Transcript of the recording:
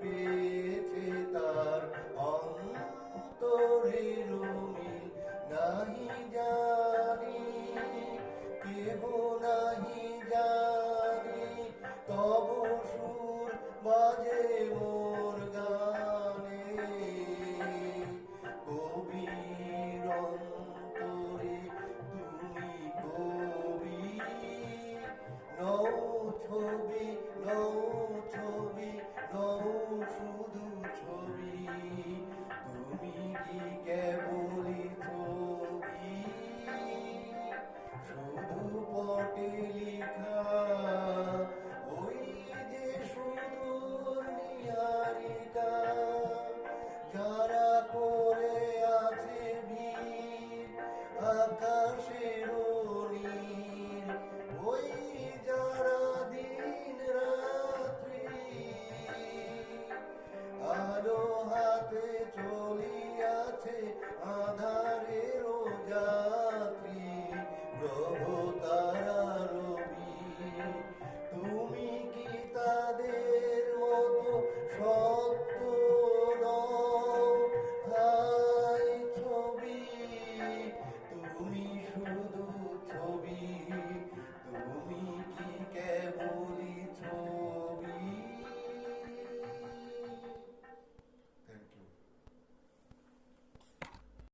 পেয়েছে তার অন্তরে রুমিল নাহি জানি কেহ নাহি জানি তব সুর বাজে Uh,